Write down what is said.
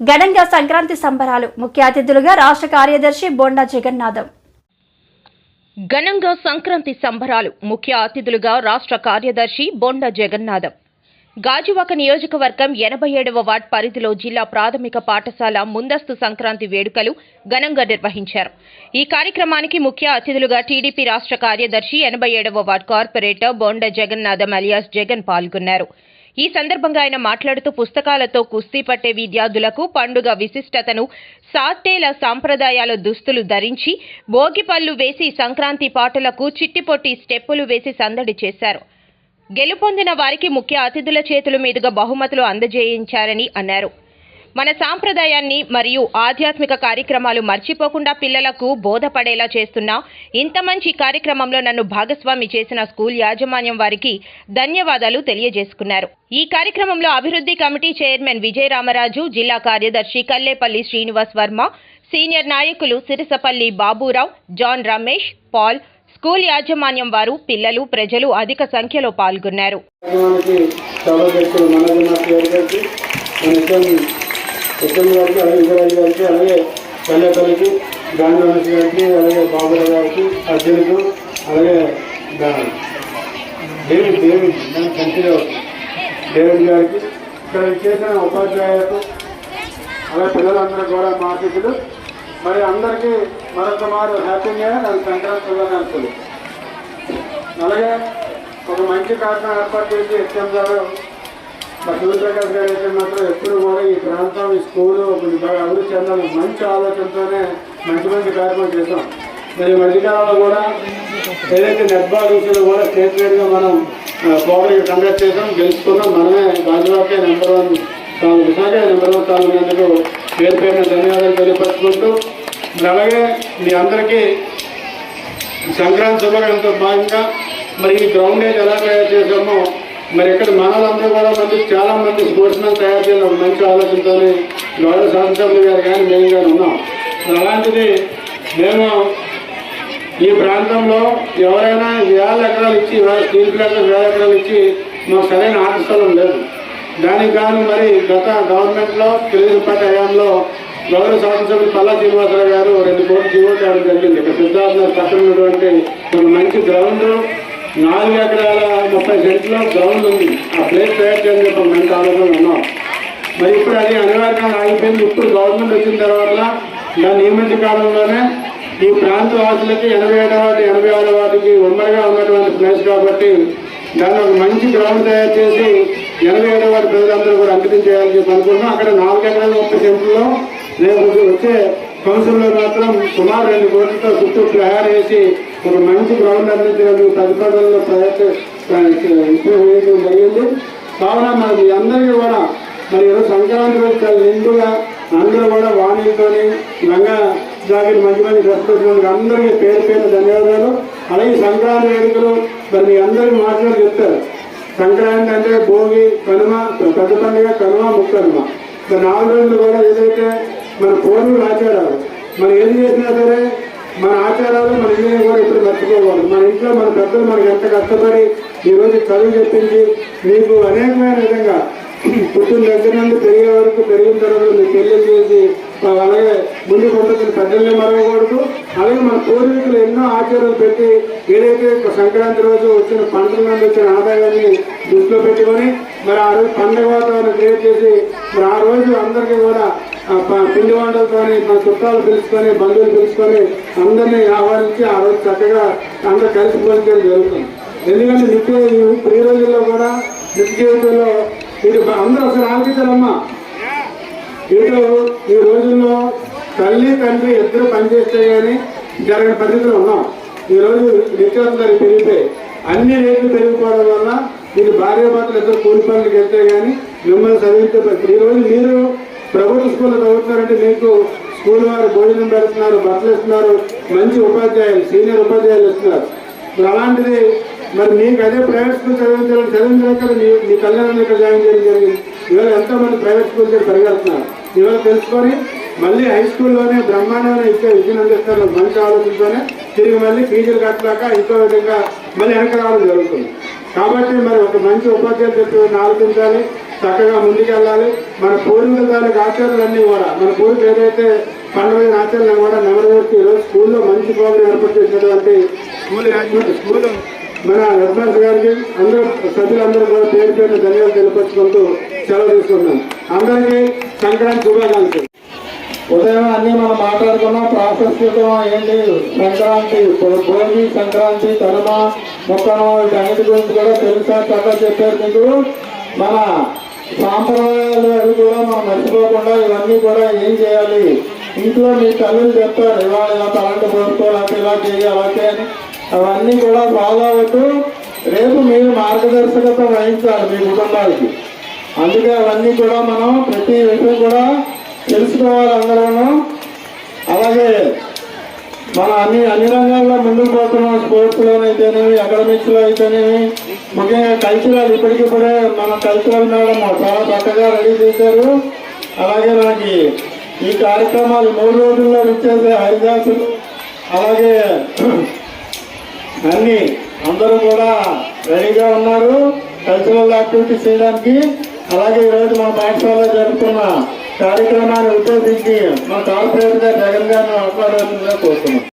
ఘనంగా సంక్రాంతి సంబరాలు ముఖ్య అతిథులుగా రాష్ట్ర కార్యదర్శి బొండా జగన్నాథం. ఘనంగా సంక్రాంతి సంబరాలు ముఖ్య అతిథులుగా రాష్ట్ర కార్యదర్శి బొండా జగన్నాథం. గాజువాక నియోజకవర్గం ఎనభై ఏడవ వార్డ్ పరిధిలో జిల్లా ప్రాథమిక పాఠశాల ముందస్తు సంక్రాంతి వేడుకలు ఘనంగా నిర్వహించారు. ఈ కార్యక్రమానికి ముఖ్య అతిథులుగా టీడీపీ రాష్ట్ర కార్యదర్శి ఎనభై ఏడవ ward corporator Bonda Jagannatham alias Jagan పాల్గొన్నారు. ఈ సందర్భంగా ఆయన మాట్లాడుతూ పుస్తకాలతో కుస్తీ పట్టే విద్యార్థులకు పండుగ విశిష్టతను సాత్తేల సాంప్రదాయాల దుస్తులు ధరించి భోగిపళ్ళు వేసి సంక్రాంతి పాటలకు చిట్టిపొట్టి స్టెప్పులు వేసి సందడి చేశారు. గెలుపొందిన వారికి ముఖ్య అతిథుల చేతుల మీదుగా బహుమతులు అందజేయించారని అన్నారు. మన సాంప్రదాయాన్ని మరియు ఆధ్యాత్మిక కార్యక్రమాలు మర్చిపోకుండా పిల్లలకు బోధపడేలా చేస్తున్న ఇంత మంచి కార్యక్రమంలో నన్ను భాగస్వామి చేసిన స్కూల్ యాజమాన్యం వారికి ధన్యవాదాలు తెలియజేసుకున్నారు. ఈ కార్యక్రమంలో అభివృద్ధి కమిటీ చైర్మన్ విజయ రామరాజు జిల్లా కార్యదర్శి కల్లేపల్లి శ్రీనివాస్ వర్మ సీనియర్ నాయకులు Sirisapalli Baburao John Ramesh Paul school యాజమాన్యం వారు పిల్లలు ప్రజలు అధిక సంఖ్యలో పాల్గొన్నారు. కార్యక్రమానికి సభాధ్యక్షులు గారికి అలాగే విజయరాజు గారికి అలాగే పల్లెపల్లికి గాంధీ గారికి అలాగే బాబురావు గారికి అర్జున్కు అలాగే దా- డేవిడ్ డేవిడ్ దాని కంటిన్యూ డేవిడ్ గారికి ఇక్కడ చేసిన ఉపాధ్యాయులకు అలాగే పిల్లలందరూ కూడా మా అతిథులు మరి అందరికీ మరొక మారు happy new year and Sankranti శుభాకాంక్షలు. అలాగే ఒక మంచి కార్యక్రమం ఏర్పాటు చేసి ఎస్ఎం గారు మా సూర్యప్రకాష్ గారు అయితే మాత్రం ఎప్పుడు కూడా ఈ ప్రాంతం ఈ స్కూలు బాగా అభివృద్ధి చెందాలి మంచి ఆలోచనతోనే మంచి మంచి కార్యక్రమం చేసాం మరి మధ్యకాలంలో కూడా ఏదైతే నెట్బాల్ విషయంలో కూడా స్టేట్ వైడ్గా మనం ప్రోగ్రామ్ కండక్ట్ చేసాం గెలుచుకున్నాం. మనమే గాజువాకే నెంబర్ వన్ తాను విశాఖ నెంబర్ వన్ తాను ఉన్నందుకు పేరు పేరున ధన్యవాదాలు తెలియపరుచుకుంటూ మరి అలాగే మీ అందరికీ సంక్రాంతి శుభకార్యంతో భాగంగా మరి ఈ గ్రౌండ్ అయితే ఎలా తయారు చేసామో మరి ఇక్కడ మనలందరూ కూడా మంది చాలా మంది స్పోర్ట్స్ తయారు చేయడం మంచి ఆలోచనతోనే గౌరవ శాసనసభ్యులు గారు కానీ మేము కానీ ఉన్నాం. అలాంటిది మేము ఈ ప్రాంతంలో ఎవరైనా వేల ఎకరాలు ఇచ్చి స్టీల్ ప్లాంట్ వేల ఎకరాలు ఇచ్చి మాకు సరైన ఆట స్థలం లేదు. దానికి గాను మరి గత గవర్నమెంట్లో తెలుగుదేశం పార్టీ హయాంలో గౌరవ శాసనసభ్యులు పల్లా శ్రీనివాసరావు గారు రెండు కోట్లు జీవో తేవడం జరిగింది. ఇక్కడ సిద్ధార్థ పక్కన ఉన్నటువంటి ఒక మంచి గ్రౌండ్ నాలుగు ఎకరాల ముప్పై సెంట్లో గ్రౌండ్ ఉంది. ఆ ప్లేస్ తయారు చేయని చెప్పి ఒక మంచి ఆలోచన ఉన్నాం. మరి ఇప్పుడు అది అనివార్యంగా ఆగిపోయింది. ఇప్పుడు గవర్నమెంట్ వచ్చిన తర్వాత దాని నియమిత కాలంలోనే ఈ ప్రాంత వాసులకి ఎనభై ఏడవ వాటి ఎనభై ఆరో వాటికి ఉమ్మడిగా ఉన్నటువంటి ప్లేస్ కాబట్టి దాన్ని ఒక మంచి గ్రౌండ్ తయారు చేసి ఎనభై ఏడవ వాటి ప్రజలందరూ కూడా అంకితం చేయాలని చెప్పి అనుకుంటున్నాం. అక్కడ నాలుగు ఎకరాల ముప్పై సెంట్లో రేపు వచ్చే కౌన్సిల్లో మాత్రం సుమారు రెండు కోట్లతో చుట్టూ తయారు చేసి ఒక మంచి గ్రౌండ్ అందించినందుకు ప్రతిపాదనలో ప్రయత్నం చేయడం జరిగింది. కావున మరి మీ అందరికీ కూడా మరి ఈరోజు సంక్రాంతి రోజు చాలా నిండుగా అందరూ కూడా వాణిలతోని గంగా జాకెట్ మంచి మంచి డ్రెస్ అందరికీ పేరు పేరు ధన్యవాదాలు. అలాగే సంక్రాంతి వేడుకలు మరి మీ అందరికీ మాట్లాడి చెప్తారు. సంక్రాంతి అంటే భోగి కనుమ పెద్ద పండుగ కనుమ ముక్కనుమ నాలుగు రోజులు కూడా ఏదైతే మన పూర్వీకుల ఆచారాలు. మనం ఏది చేసినా సరే మన ఆచారాలు మన ఇల్లు కూడా ఇప్పుడు మర్చిపోకూడదు. మన ఇంట్లో మన పెద్దలు మనకి ఎంత కష్టపడి ఈ రోజు చదువు చెప్పించి మీకు అనేకమైన విధంగా పుట్టిన దగ్గర నుండి పెరిగే వరకు పెరిగిన తర్వాత మీ పెళ్ళి చేసి అలాగే ముందు పండుగలు పెద్దల్ని మరవకూడదు. అలాగే మన పూర్వీకులు ఎన్నో ఆచారాలు పెట్టి ఏదైతే ఒక సంక్రాంతి రోజు వచ్చిన పంటల నుండి వచ్చిన ఆదాయాన్ని దృష్టిలో పెట్టుకొని మరి ఆ రోజు పండగ వాతావరణం క్రియేట్ చేసి మరి ఆ రోజు అందరికీ కూడా పిండి వంటలతోని మా చుట్టాలు పిలుచుకొని బంధువులు పిలుచుకొని అందరినీ ఆహ్వానించి ఆ రోజు చక్కగా అందరూ కలిసి పోలించడం జరుగుతుంది. ఎందుకంటే నిత్య ఈ- రోజుల్లో కూడా నిత్య జీవితంలో ఇది అందరూ ఒకసారి ఆలోచించారమ్మా ఇటు ఈ రోజుల్లో తల్లి తండ్రి ఇద్దరు పనిచేస్తే కానీ జరగని పరిస్థితులు ఉన్నాం. ఈ రోజు నిత్యావసర పెరిగిపోయి అన్ని రేట్లు పెరిగిపోవడం వల్ల మీరు భార్య భర్తలు ఇద్దరు కూలి పనులకు వెళ్తే కానీ మిమ్మల్ని చదివితే పరిస్థితి. ఈ రోజు మీరు ప్రభుత్వ స్కూల్లో చదువుతున్నారంటే మీకు స్కూల్ వారు భోజనం పెడుతున్నారు బట్టలు ఇస్తున్నారు మంచి ఉపాధ్యాయులు సీనియర్ ఉపాధ్యాయులు ఇస్తున్నారు మరి అలాంటిది మరి మీకు అదే ప్రైవేట్ స్కూల్ చదివించాలని చదివించలేక మీ మీ తల్లిదండ్రులు ఇక్కడ జాయిన్ చేయడం జరిగింది. ఇవాళ ఎంతో మంది ప్రైవేట్ స్కూల్ దగ్గర పరిగెడుతున్నారు. ఇవాళ తెలుసుకొని మళ్ళీ హై స్కూల్లోనే బ్రహ్మాండమైన ఇచ్చే విద్యను అందిస్తారు మంచి ఆలోచనతోనే తిరిగి మళ్ళీ ఫీజులు కట్టలేక ఇంకో విధంగా మళ్ళీ వెనక రావడం జరుగుతుంది. కాబట్టి మరి ఒక మంచి ఉపాధ్యాయులు చెప్పి ఆలోచించాలి చక్కగా ముందుకెళ్ళాలి. మన పూర్వీకుల తాలూకు ఆచారాలన్నీ కూడా మన పూర్వీకులు ఏదైతే పండుగ ఆచారాలను కూడా నెమరవేర్చి ఈరోజు స్కూల్లో మంచి ప్రోగ్రాం ఏర్పాటు చేసినటువంటి స్కూల్ మన హెడ్మాస్టర్ గారికి అందరూ సభ్యులందరూ కూడా పేరు పేరు ధన్యవాదాలు తెలియపరుచుకుంటూ సెలవు తీసుకుంటున్నాం. అందరికీ సంక్రాంతి శుభాకాంక్షలు. ఉదయం అన్ని మనం మాట్లాడుకున్నాం ప్రాశస్త్యం ఏంటి సంక్రాంతి భోగి సంక్రాంతి కనుమ ముక్కను వీటన్నిటి గురించి కూడా తెలుసా చక్కగా చెప్పారు మీకు. మన సాంప్రదాయాలు అవి కూడా మనం మర్చిపోకుండా ఇవన్నీ కూడా ఏం చేయాలి? ఇంట్లో మీ తల్లులు చెప్తారు ఇవాళ ఇలా తలంట పోసుకోవాలి ఇలా చేయాలి అలా అవన్నీ కూడా ఫాలో అవుతూ రేపు మీరు మార్గదర్శకత్వం వహించాలి మీ కుటుంబాలకి అందుకే అవన్నీ కూడా మనం ప్రతి విషయం కూడా తెలుసుకోవాలి అందరూ అలాగే మన అన్ని అన్ని రంగాల్లో ముందుకు పోతున్నాం. స్పోర్ట్స్లోనైతేనేమి అకాడమిక్స్లో అయితేనేమి ముఖ్యంగా కల్చరల్ ఇప్పటికిప్పుడే మన కల్చరల్ మేడం చాలా చక్కగా రెడీ చేశారు. అలాగే మనకి ఈ కార్యక్రమాలు మూడు రోజుల్లో వచ్చేసే హరిదాసులు అలాగే అన్ని అందరూ కూడా రెడీగా ఉన్నారు కల్చరల్ యాక్టివిటీస్ చేయడానికి. అలాగే ఈరోజు మన పాఠశాలలో జరుపుతున్న కార్యక్రమాన్ని ఉద్దేశించి మా కార్పొరేటర్ గారు జగన్ గారిని మాట్లాడాల్సిందిగా కోరుతున్నాం.